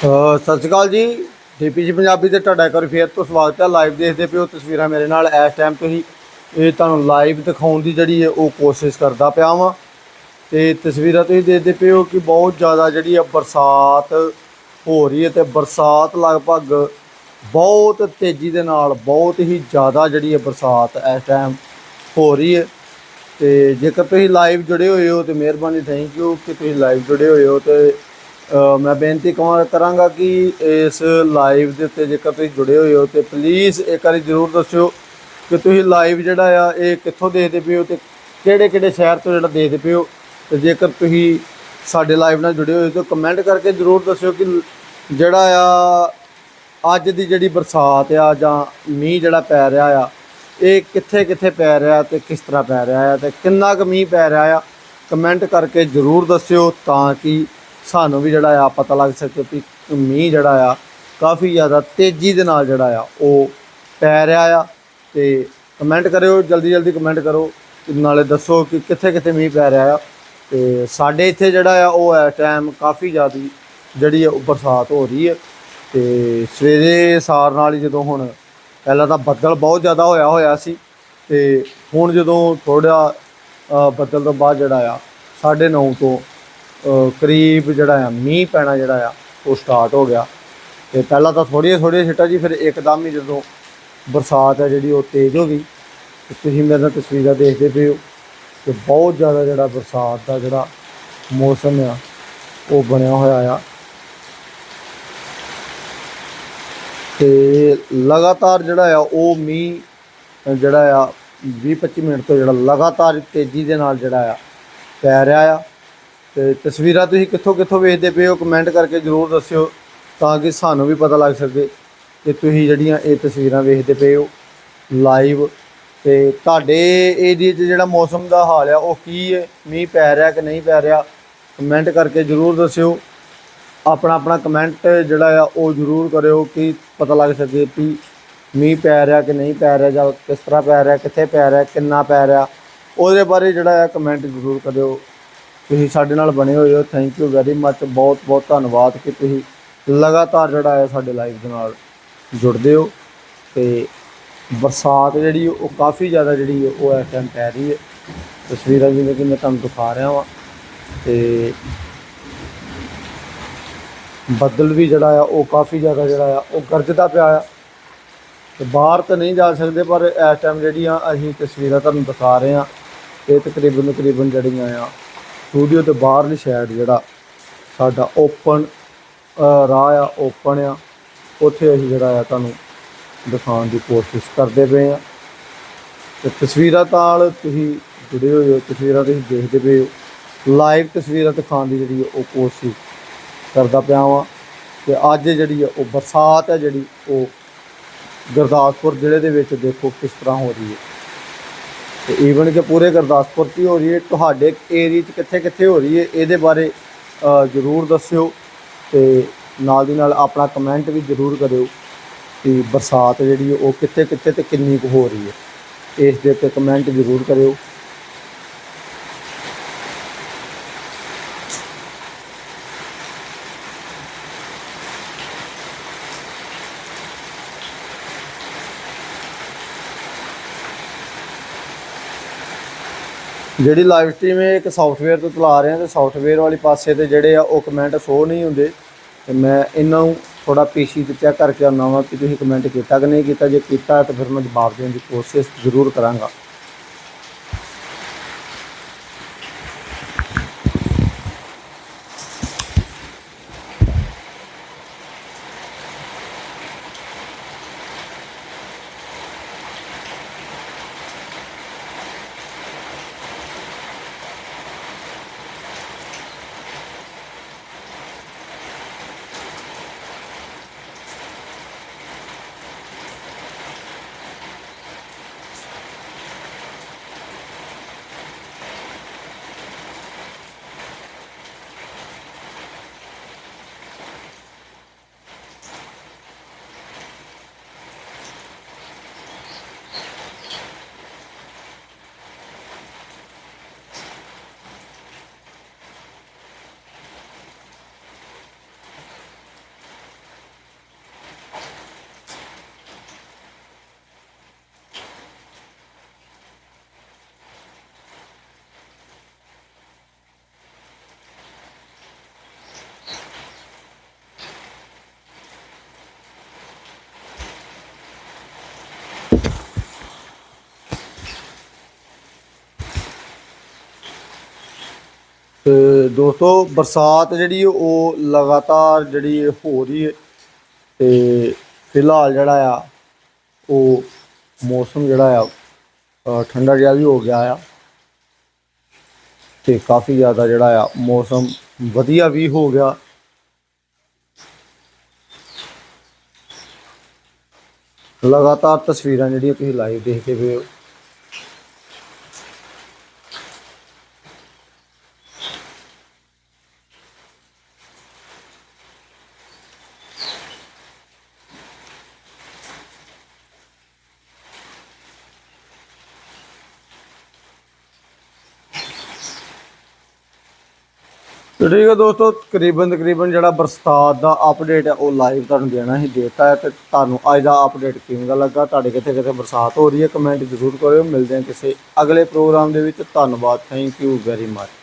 ਸਤਿ ਸ਼੍ਰੀ ਅਕਾਲ ਜੀ। ਡੀਪੀਜੀ ਪੰਜਾਬੀ ਤੇ ਤੁਹਾਡਾ ਇੱਕ ਵਾਰ ਫੇਰ ਤੋਂ ਸਵਾਗਤ ਹੈ। ਲਾਈਵ ਦੇਖਦੇ ਪਿਓ ਤਸਵੀਰਾਂ ਮੇਰੇ ਨਾਲ ਇਸ ਟਾਈਮ ਤੁਸੀਂ। ਇਹ ਤੁਹਾਨੂੰ ਲਾਈਵ ਦਿਖਾਉਣ ਦੀ ਜਿਹੜੀ ਹੈ ਉਹ ਕੋਸ਼ਿਸ਼ ਕਰਦਾ ਪਿਆ ਵਾਂ। ਤੇ ਤਸਵੀਰਾਂ ਤੁਸੀਂ ਦੇਖਦੇ ਪਿਓ ਕਿ ਬਹੁਤ ਜ਼ਿਆਦਾ ਜਿਹੜੀ ਹੈ ਬਰਸਾਤ ਹੋ ਰਹੀ ਹੈ ਤੇ ਬਰਸਾਤ ਲਗਭਗ ਬਹੁਤ ਤੇਜ਼ੀ ਦੇ ਨਾਲ ਬਹੁਤ ਹੀ ਜ਼ਿਆਦਾ ਜਿਹੜੀ ਹੈ ਬਰਸਾਤ ਇਸ ਟਾਈਮ ਹੋ ਰਹੀ ਹੈ। ਤੇ ਜੇਕਰ ਤੁਸੀਂ ਲਾਈਵ ਜੁੜੇ ਹੋਏ ਹੋ ਤੇ ਮਿਹਰਬਾਨੀ ਥੈਂਕ ਯੂ ਕਿ ਤੁਸੀਂ ਲਾਈਵ ਜੁੜੇ ਹੋਏ ਹੋ ਤੇ ਮੈਂ ਬੇਨਤੀ ਕਵਾਂ ਕਰਾਂਗਾ ਕਿ ਇਸ ਲਾਈਵ ਦੇ ਉੱਤੇ ਜੇਕਰ ਤੁਸੀਂ ਜੁੜੇ ਹੋਏ ਹੋ ਤੇ ਪਲੀਜ਼ ਇੱਕ ਵਾਰੀ ਜ਼ਰੂਰ ਦੱਸਿਓ ਕਿ ਤੁਸੀਂ ਲਾਈਵ ਜਿਹੜਾ ਆ, ਇਹ ਕਿੱਥੋਂ ਦੇਖਦੇ ਪਏ ਹੋ ਤੇ ਕਿਹੜੇ ਕਿਹੜੇ ਸ਼ਹਿਰ ਤੋਂ ਜਿਹੜਾ ਦੇਖਦੇ ਪਏ ਹੋ। ਤੇ ਜੇਕਰ ਤੁਸੀਂ ਸਾਡੇ ਲਾਈਵ ਨਾਲ ਜੁੜੇ ਹੋਏ ਤਾਂ ਕਮੈਂਟ ਕਰਕੇ ਜ਼ਰੂਰ ਦੱਸਿਓ ਕਿ ਜਿਹੜਾ ਆ, ਅੱਜ ਦੀ ਜਿਹੜੀ ਬਰਸਾਤ ਆ ਜਾਂ ਮੀਂਹ ਜਿਹੜਾ ਪੈ ਰਿਹਾ ਆ, ਇਹ ਕਿੱਥੇ ਕਿੱਥੇ ਪੈ ਰਿਹਾ ਤੇ ਕਿਸ ਤਰ੍ਹਾਂ ਪੈ ਰਿਹਾ ਆ ਤੇ ਕਿੰਨਾ ਕੁ ਮੀਂਹ ਪੈ ਰਿਹਾ ਆ। ਕਮੈਂਟ ਕਰਕੇ ਜ਼ਰੂਰ ਦੱਸਿਓ ਤਾਂ ਕਿ ਸਾਨੂੰ ਵੀ ਜਿਹੜਾ ਆ ਪਤਾ ਲੱਗ ਸਕੇ ਕਿ ਮੀਂਹ ਜਿਹੜਾ ਆ ਕਾਫੀ ਜ਼ਿਆਦਾ ਤੇਜ਼ੀ ਦੇ ਨਾਲ ਜਿਹੜਾ ਆ ਉਹ ਪੈ ਰਿਹਾ ਆ ਤੇ ਕਮੈਂਟ ਕਰਿਓ, ਜਲਦੀ ਜਲਦੀ ਕਮੈਂਟ ਕਰੋ ਨਾਲੇ ਦੱਸੋ ਕਿ ਕਿੱਥੇ ਕਿੱਥੇ ਮੀਂਹ ਪੈ ਰਿਹਾ ਆ ਤੇ ਸਾਡੇ ਇੱਥੇ ਜਿਹੜਾ ਆ ਉਹ ਇਸ ਟਾਈਮ ਕਾਫੀ ਜ਼ਿਆਦੀ ਜਿਹੜੀ ਆ ਉਹ ਬਰਸਾਤ ਹੋ ਰਹੀ ਹੈ ਤੇ ਸਵੇਰੇ ਸਾਰ ਨਾਲ ਹੀ ਜਦੋਂ ਹੁਣ ਪਹਿਲਾਂ ਤਾਂ ਬੱਦਲ ਬਹੁਤ ਜ਼ਿਆਦਾ ਹੋਇਆ ਹੋਇਆ ਸੀ ਤੇ ਹੁਣ ਜਦੋਂ ਥੋੜਾ ਬੱਦਲ ਤੋਂ ਬਾਅਦ ਜਿਹੜਾ ਆ 9:30 ਤੋਂ ਕਰੀਬ ਜਿਹੜਾ ਆ, ਮੀਂਹ ਪੈਣਾ ਜਿਹੜਾ ਆ, ਉਹ ਸਟਾਰਟ ਹੋ ਗਿਆ। ਤੇ ਪਹਿਲਾਂ ਤਾਂ ਥੋੜ੍ਹੀਆਂ ਥੋੜ੍ਹੀਆਂ ਛਿੱਟਾਂ ਜੀ, ਫਿਰ ਇੱਕਦਮ ਹੀ ਜਦੋਂ ਬਰਸਾਤ ਹੈ ਜਿਹੜੀ, ਉਹ ਤੇਜ਼ ਹੋ ਗਈ। ਤੁਸੀਂ ਮੇਰੇ ਨਾਲ ਤਸਵੀਰਾਂ ਦੇਖਦੇ ਪਏ ਹੋ ਕਿ ਬਹੁਤ ਜ਼ਿਆਦਾ ਜਿਹੜਾ ਬਰਸਾਤ ਦਾ ਜਿਹੜਾ ਮੌਸਮ ਆ, ਉਹ ਬਣਿਆ ਹੋਇਆ ਆ। ਤੇ ਲਗਾਤਾਰ ਜਿਹੜਾ ਆ, ਉਹ ਮੀਂਹ ਜਿਹੜਾ ਆ 20-25 ਮਿੰਟ ਤੋਂ ਜਿਹੜਾ ਲਗਾਤਾਰ ਤੇਜ਼ੀ ਦੇ ਨਾਲ ਜਿਹੜਾ ਆ, ਪੈ ਰਿਹਾ ਆ। ਤੇ ਤਸਵੀਰਾਂ ਤੁਸੀਂ ਕਿੱਥੋਂ ਕਿੱਥੋਂ ਵੇਖਦੇ ਪਏ ਹੋ? ਕਮੈਂਟ ਕਰਕੇ ਜ਼ਰੂਰ ਦੱਸਿਓ ਤਾਂ ਕਿ ਸਾਨੂੰ ਵੀ ਪਤਾ ਲੱਗ ਸਕੇ ਕਿ ਤੁਸੀਂ ਜਿਹੜੀਆਂ ਇਹ ਤਸਵੀਰਾਂ ਵੇਖਦੇ ਪਏ ਹੋ ਲਾਈਵ। ਤੇ ਤੁਹਾਡੇ ਏਰੀਏ 'ਚ ਜਿਹੜਾ ਮੌਸਮ ਦਾ ਹਾਲ ਆ, ਉਹ ਕੀ ਹੈ? ਮੀਂਹ ਪੈ ਰਿਹਾ ਕਿ ਨਹੀਂ ਪੈ ਰਿਹਾ? ਕਮੈਂਟ ਕਰਕੇ ਜ਼ਰੂਰ ਦੱਸਿਓ। ਆਪਣਾ ਆਪਣਾ ਕਮੈਂਟ ਜਿਹੜਾ ਆ, ਉਹ ਜ਼ਰੂਰ ਕਰਿਓ ਕਿ ਪਤਾ ਲੱਗ ਸਕੇ ਕਿ ਮੀਂਹ ਪੈ ਰਿਹਾ ਕਿ ਨਹੀਂ ਪੈ ਰਿਹਾ, ਜਾਂ ਕਿਸ ਤਰ੍ਹਾਂ ਪੈ ਰਿਹਾ, ਕਿੱਥੇ ਪੈ ਰਿਹਾ, ਕਿੰਨਾ ਪੈ ਰਿਹਾ। ਉਹਦੇ ਬਾਰੇ ਜਿਹੜਾ ਆ ਕਮੈਂਟ ਜ਼ਰੂਰ ਕਰਿਓ। ਤੁਸੀਂ ਸਾਡੇ ਨਾਲ ਬਣੇ ਹੋਏ ਹੋ। ਥੈਂਕ ਯੂ ਵੈਰੀ ਮੱਚ ਬਹੁਤ ਬਹੁਤ ਧੰਨਵਾਦ ਕਿ ਤੁਸੀਂ ਲਗਾਤਾਰ ਜਿਹੜਾ ਹੈ ਸਾਡੇ ਲਾਈਵ ਦੇ ਨਾਲ ਜੁੜਦੇ ਹੋ। ਤੇ ਬਰਸਾਤ ਜਿਹੜੀ ਉਹ ਕਾਫੀ ਜ਼ਿਆਦਾ ਜਿਹੜੀ ਹੈ ਉਹ ਇਸ ਟਾਈਮ ਪੈ ਰਹੀ ਹੈ। ਤਸਵੀਰਾਂ ਜਿਵੇਂ ਕਿ ਮੈਂ ਤੁਹਾਨੂੰ ਦਿਖਾ ਰਿਹਾ ਹਾਂ ਤੇ ਬੱਦਲ ਵੀ ਜਿਹੜਾ ਆ, ਉਹ ਕਾਫੀ ਜ਼ਿਆਦਾ ਜਿਹੜਾ ਆ, ਉਹ ਗਰਜਦਾ ਪਿਆ ਆ। ਤੇ ਬਾਹਰ ਤਾਂ ਨਹੀਂ ਜਾ ਸਕਦੇ, ਪਰ ਇਸ ਟਾਈਮ ਜਿਹੜੀਆਂ ਅਸੀਂ ਤਸਵੀਰਾਂ ਤੁਹਾਨੂੰ ਦਿਖਾ ਰਹੇ ਹਾਂ, ਇਹ ਤਕਰੀਬਨ ਤਕਰੀਬਨ ਜਿਹੜੀਆਂ ਆ ਸਟੂਡੀਓ ਤੇ ਬਾਹਰਲੀ ਸਾਈਡ ਜਿਹੜਾ ਸਾਡਾ ਓਪਨ ਰਾਹ ਆ ਓਪਨ ਆ। ਉੱਥੇ ਅਸੀਂ ਜਿਹੜਾ ਆ ਤੁਹਾਨੂੰ ਦਿਖਾਉਣ ਦੀ ਕੋਸ਼ਿਸ਼ ਕਰਦੇ ਪਏ ਆ। ਤੇ ਤਸਵੀਰਾਂ ਨਾਲ ਤੁਸੀਂ ਜੁੜੇ ਹੋਏ ਹੋ, ਤਸਵੀਰਾਂ ਤੁਸੀਂ ਦੇਖਦੇ ਪਏ ਹੋ। ਲਾਈਵ ਤਸਵੀਰਾਂ ਦਿਖਾਉਣ ਦੀ ਜਿਹੜੀ ਉਹ ਕੋਸ਼ਿਸ਼ ਕਰਦਾ ਪਿਆ ਵਾਂ। ਤੇ ਅੱਜ ਜਿਹੜੀ ਆ ਉਹ ਬਰਸਾਤ ਹੈ ਜਿਹੜੀ, ਉਹ ਗੁਰਦਾਸਪੁਰ ਜ਼ਿਲ੍ਹੇ ਦੇ ਵਿੱਚ ਦੇਖੋ ਕਿਸ ਤਰ੍ਹਾਂ ਹੋ ਰਹੀ ਹੈ। ਤੇ ਈਵਨ ਕਿ ਪੂਰੇ ਗੁਰਦਾਸਪੁਰ 'ਚ ਹੀ ਹੋ ਰਹੀ ਹੈ ਤੁਹਾਡੇ ਏਰੀਆ 'ਚ ਕਿੱਥੇ ਕਿੱਥੇ ਹੋ ਰਹੀ ਹੈ ਇਹਦੇ ਬਾਰੇ ਜ਼ਰੂਰ ਦੱਸਿਓ ਤੇ ਨਾਲ ਦੀ ਨਾਲ ਆਪਣਾ ਕਮੈਂਟ ਵੀ ਜ਼ਰੂਰ ਕਰਿਓ ਕਿ ਬਰਸਾਤ ਜਿਹੜੀ ਹੈ ਉਹ ਕਿੱਥੇ ਕਿੱਥੇ ਤੇ ਕਿੰਨੀ ਕੁ ਹੋ ਰਹੀ ਹੈ। ਇਸ ਦੇ ਉੱਤੇ ਕਮੈਂਟ ਜ਼ਰੂਰ ਕਰਿਓ। ਜਿਹੜੀ ਲਾਈਵ ਸਟ੍ਰੀਮ ਹੈ ਇੱਕ ਸੌਫਟਵੇਅਰ ਤੋਂ ਚਲਾ ਰਹੇ ਹਾਂ ਤੇ ਸੌਫਟਵੇਅਰ ਵਾਲੀ ਪਾਸੇ ਤੇ ਜਿਹੜੇ ਆ ਉਹ ਕਮੈਂਟ ਸ਼ੋ ਨਹੀਂ ਹੁੰਦੇ। ਤੇ ਮੈਂ ਇਹਨਾਂ ਨੂੰ ਥੋੜਾ ਪੇਸ਼ੀ ਤੇ ਚੈੱਕ ਕਰਕੇ ਆਉਣਾ ਵਾ ਕਿ ਤੁਸੀਂ ਕਮੈਂਟ ਕੀਤਾ ਕਿ ਨਹੀਂ ਕੀਤਾ। ਜੇ ਕੀਤਾ ਤਾਂ ਫਿਰ ਮੈਂ ਜਵਾਬ ਦੇਣ ਦੀ ਕੋਸ਼ਿਸ਼ ਜ਼ਰੂਰ ਕਰਾਂਗਾ। ਤੇ ਦੋਸਤੋ ਬਰਸਾਤ ਜਿਹੜੀ ਉਹ ਲਗਾਤਾਰ ਜਿਹੜੀ ਹੋ ਰਹੀ ਹੈ ਤੇ ਫਿਲਹਾਲ ਜਿਹੜਾ ਆ, ਉਹ ਮੌਸਮ ਜਿਹੜਾ ਆ ਠੰਡਾ ਜਿਹਾ ਵੀ ਹੋ ਗਿਆ ਆ ਤੇ ਕਾਫੀ ਜ਼ਿਆਦਾ ਜਿਹੜਾ ਆ ਮੌਸਮ ਵਧੀਆ ਵੀ ਹੋ ਗਿਆ। ਲਗਾਤਾਰ ਤਸਵੀਰਾਂ ਜਿਹੜੀਆਂ ਤੁਸੀਂ ਲਾਈਵ ਦੇਖਦੇ ਪਏ ਹੋ। ਠੀਕ ਹੈ ਦੋਸਤੋ, ਤਕਰੀਬਨ ਤਕਰੀਬਨ ਜਿਹੜਾ ਬਰਸਾਤ ਦਾ ਅਪਡੇਟ ਹੈ, ਉਹ ਲਾਈਵ ਤੁਹਾਨੂੰ ਦੇਣਾ ਹੀ ਦੇਤਾ ਹੈ ਤੇ ਤੁਹਾਨੂੰ ਅੱਜ ਦਾ ਅਪਡੇਟ ਕਿਵੇਂ ਦਾ ਲੱਗਾ, ਤੁਹਾਡੇ ਕਿਤੇ ਕਿਤੇ ਬਰਸਾਤ ਹੋ ਰਹੀ ਹੈ ਕਮੈਂਟ ਜ਼ਰੂਰ ਕਰਿਓ, ਮਿਲਦੇ ਹਾਂ ਕਿਸੇ ਅਗਲੇ ਪ੍ਰੋਗਰਾਮ ਦੇ ਵਿੱਚ, ਧੰਨਵਾਦ ਥੈਂਕ ਯੂ ਵੈਰੀ ਮਚ